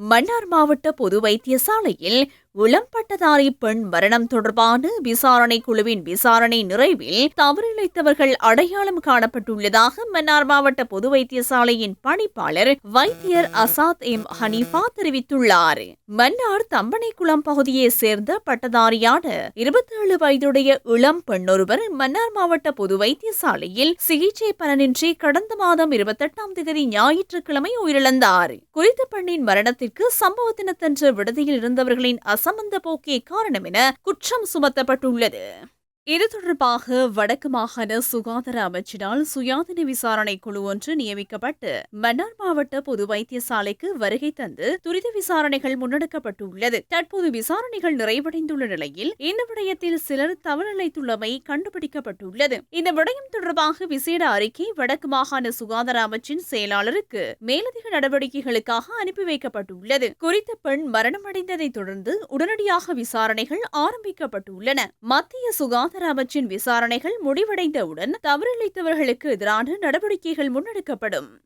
மன்னார் மாவட்ட பொது வைத்தியசாலையில் உளம்பட்டதாரி பெண் மரணம் தொடர்பான விசாரணை குழுவின் விசாரணை நிறைவில் தவறிழைத்தவர்கள் அடையாளம் காணப்பட்டுள்ளதாக மன்னார் மாவட்ட பொது வைத்தியசாலையின் பணிப்பாளர் வைத்தியர் அசாத் எம் ஹனீஃபா தெரிவித்துள்ளார். மன்னார் தம்பனைக்குளம் பகுதியைச் சேர்ந்த பட்டதாரியான இருபத்தி ஏழு வயதுடைய இளம் பெண்ணொருவர் மன்னார் மாவட்ட பொது வைத்தியசாலையில் சிகிச்சை பலனின்றி கடந்த மாதம் இருபத்தெட்டாம் தேதி ஞாயிற்றுக்கிழமை உயிரிழந்தார். குறித்த பெண்ணின் மரணத்திற்கு சம்பவ தினத்தன்று விடுதியில் இருந்தவர்களின் சம்பந்த போக்கே காரணம் என குற்றம் சுமத்தப்பட்டுள்ளது. இது தொடர்பாக வடக்கு மாகாண சுகாதார அமைச்சினால் சுயாதீன விசாரணை குழு ஒன்று நியமிக்கப்பட்டு மன்னார் மாவட்ட பொது வைத்தியசாலைக்கு வருகை தந்து துரித விசாரணைகள் முன்னெடுக்கப்பட்டுள்ளது. தற்போது விசாரணைகள் நிறைவடைந்துள்ள நிலையில் இந்த விடயத்தில் சிலர் தவறிழைத்துள்ளமை கண்டுபிடிக்கப்பட்டுள்ளது. இந்த விடயம் தொடர்பாக விசேட அறிக்கை வடக்கு மாகாண சுகாதார அமைச்சின் செயலாளருக்கு மேலதிக நடவடிக்கைகளுக்காக அனுப்பி வைக்கப்பட்டுள்ளது. குறித்த பெண் மரணமடைந்ததைத் தொடர்ந்து உடனடியாக விசாரணைகள் ஆரம்பிக்கப்பட்டுள்ளன. மத்திய சுகாதார அமைச்சின் விசாரணைகள் முடிவடைந்தவுடன் தவறிழைத்தவர்களுக்கு எதிரான நடவடிக்கைகள் முன்னெடுக்கப்படும்.